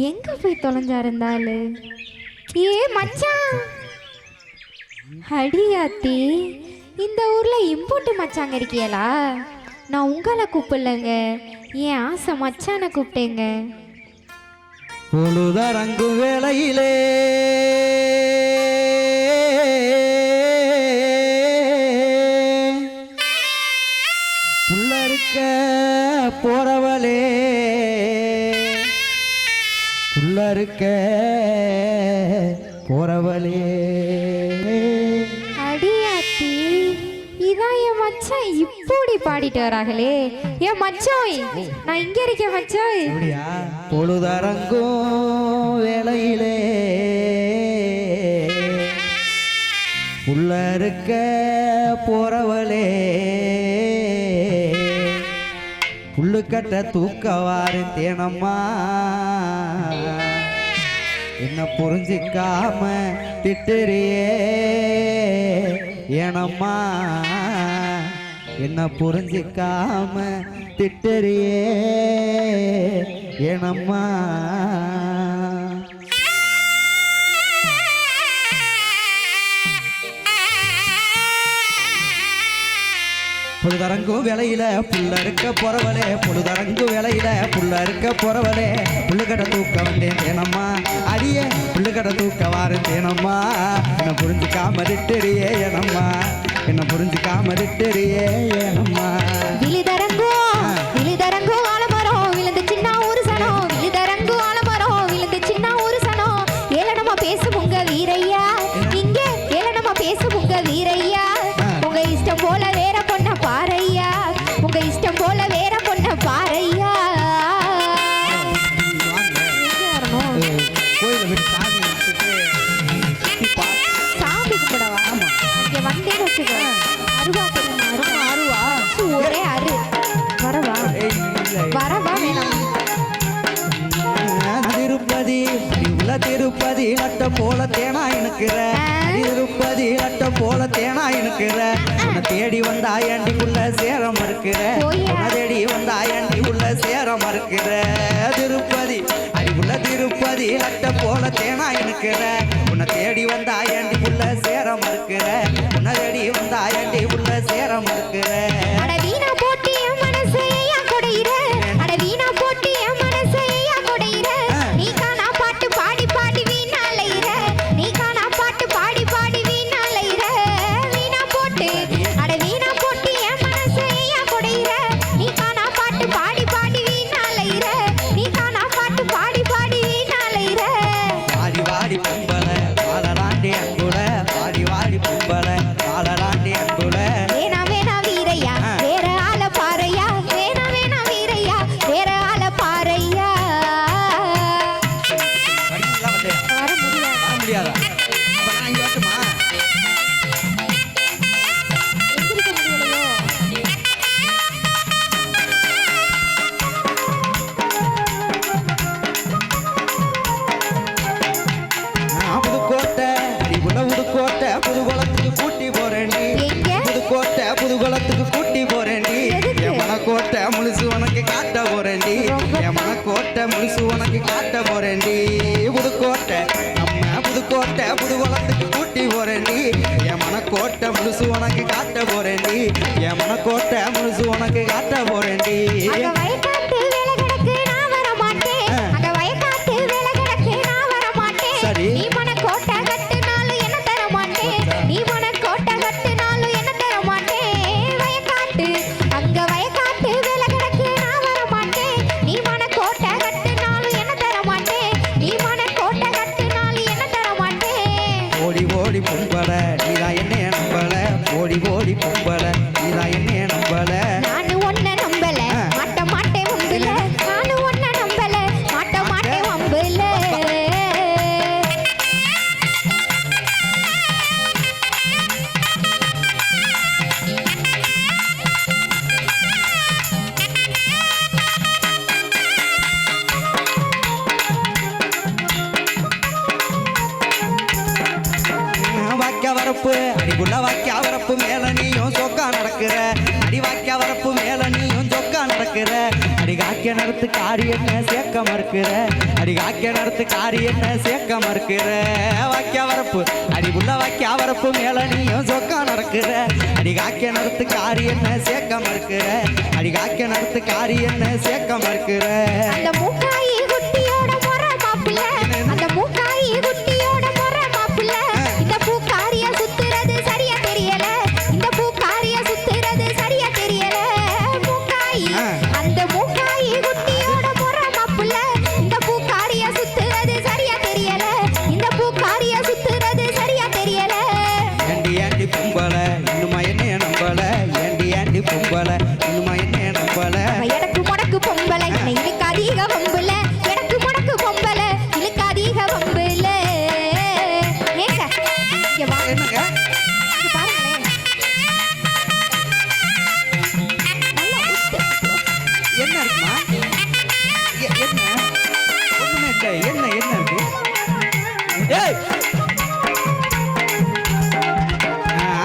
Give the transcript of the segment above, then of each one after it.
எங்க போய் தொலைஞ்சா இருந்தாலு ஏ மச்சான் அடியாத்தி இந்த ஊர்ல இம்புட்டு மச்சாங்க இருக்கியலா? நான் உங்களை கூப்பிடலங்க. என் ஆசை மச்சானை கூப்பிட்டேங்க. பொழுதரங்கு வேலையிலே இருக்க போறவளே. அடியாத்தி இதான் என் மச்சான் இப்படி பாடிட்டு வராங்களே. என் மச்சாய் நான் இங்க இருக்கேன் மச்சாய். பொழுதரங்கும் வேளையிலே. உள்ள இருக்க போறவளே. புல்லுக்கட்ட தூக்கவாரு தேனம்மா. என்ன புரிஞ்சிக்காம திட்டுறியே? ஏனம்மா என்ன புரிஞ்சிக்காம திட்டுறியே? ஏனம்மா பொழுதரங்கும் வேலையில புள்ள இருக்க போறவளே பொழுதரங்கு வேலையில புள்ள இருக்க போறவளே. புள்ளுக்கடை தூக்க வந்தேன் தேனம்மா அரிய புள்ளுக்கடை தூக்க வாரு தேனம்மா. என்ன புரிஞ்சுக்காம திட்டுறியே ஏனம்மா என்ன புரிஞ்சுக்காம திட்டுறியே ஏனம்மா. வச்சுக்கோ அருவா அருவா அருவா. ஒரே அரு. வரவா? ஏய், இல்லை. வரவா வேணாம். திருப்பதி உள்ள திருப்பதி லட்ட போல தேனா இனுக்கிற. திருப்பதி லட்ட போல தேனா இனுக்கிற. உன்னை தேடி வந்தா ஏண்டிக்குள்ள சேரம் இருக்கிற போயா. உன்னை தேடி வந்தா ஏண்டிக்குள்ள சேரம் இருக்கிற திருப்பதி திருப்பதி லட்ட போல தேனா இருக்கிற. உன்னை தேடி வந்தா ஏண்டி உள்ள சேரம் இருக்கிற. உன்னை தேடி வந்தா ஏண்டி உள்ள சேரம் இருக்கிற. போட்டி வீணா போட்டு ஏன் கொடையிற? புதுகுளத்துக்கு கூட்டி போறேன் நீ ஓடி பொம்பள நீதான் என்ன நம்பல ஓடி ஓடி பொம்பள நடத்து காரி என்ன சேர்க்க மறுக்கிற? அடி காக்கிய நடத்து காரி என்ன சேர்க்க மறுக்கிற? வாக்கிய வரப்பு அடி உள்ள வாக்கிய வரப்பு மேல நீயும் சொக்கா நடக்கிற. அடி காக்கிய நடத்து காரி என்ன சேர்க்க மறுக்கிற? அடி காக்கிய நடத்து காரி என்ன சேர்க்க மறுக்கிற? அந்த மூக்காயி குட்டி என்னங்க. என்ன இருக்குமா? என்ன? ஒண்ணுமே இல்லை. என்ன என்ன இருக்கு?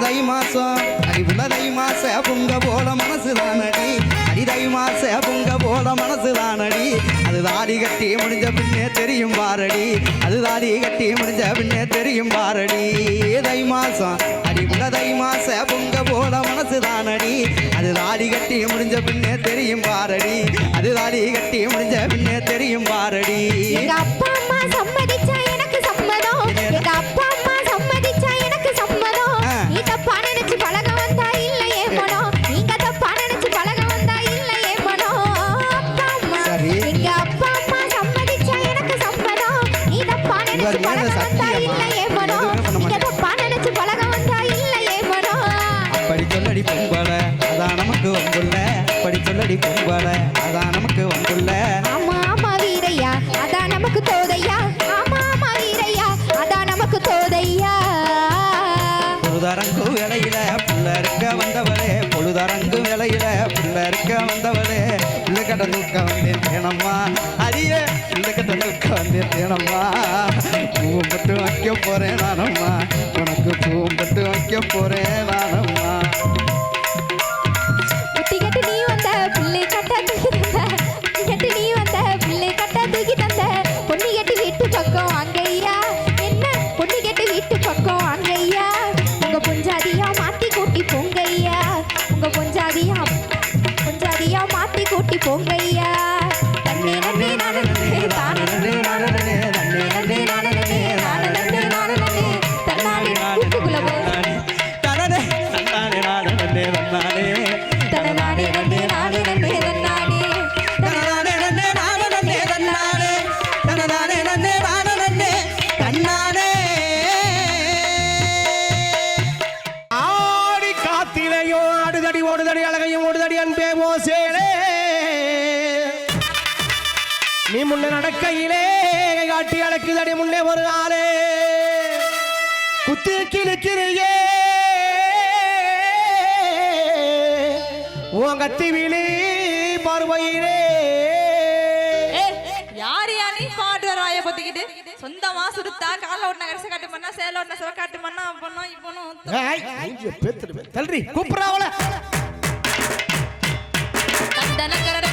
தை மாசம் அடிவுள்ள தை மாச பொங்க போல மனசு தானடி அடி தை மாச பொங்க போல மனசு தானடி அது தாடி கட்டி முடிஞ்ச பின்னே தெரியும் பாரடி. அது தாடி கட்டி முடிஞ்ச பின்னே தெரியும் பாரடி. தை மாசம் அடிவுள்ள தை மாச பொங்க போல மனசு தானடி அது தாடி கட்டி முடிஞ்ச பின்னே தெரியும் பாரடி. அது தாடி கட்டி முடிஞ்ச பின்னே தெரியும் பாரடி. அப்பா சொல்லடி பொம்பள அதான் நமக்கு வம்புள்ள ஆமா ஆமா வீரையா அதான் நமக்கு தோதையா. ஆமா ஆமா வீரையா அதான் நமக்கு தோதையா. பொழுதரங்கு வேலையில புள்ள இருக்க வந்தவளே பொழுதரங்கு வேலையில புள்ள இருக்க வந்தவளே. புள்ள கட்ட தூக்க வந்தேன் தேனம்மா. அடியே புள்ள கட்ட தூக்க வந்தேன் தேனம்மா. வைக்க போறேன் நானம்மா. உனக்கு பூவும் பட்டு வைக்க போறேன். yeah இந்த நடக்கையிலே காட்டி அடக்குதடி முன்னே ஒரு ஆளே குத்து கிழிக்கிறியே உங்கத்தி விழி பார்வையிலே யார் யார் நீ பாட்டு ராய பத்திக்கிட்டு சொந்தமா சுருத்தா கால ஒண்ணா கரிச காட்டு பண்ணா சேல ஒண்ணா சிவ காட்டு பண்ணா பண்ணா இப்போனும் தல்றி கூப்பிடுறாவல தந்தன கரட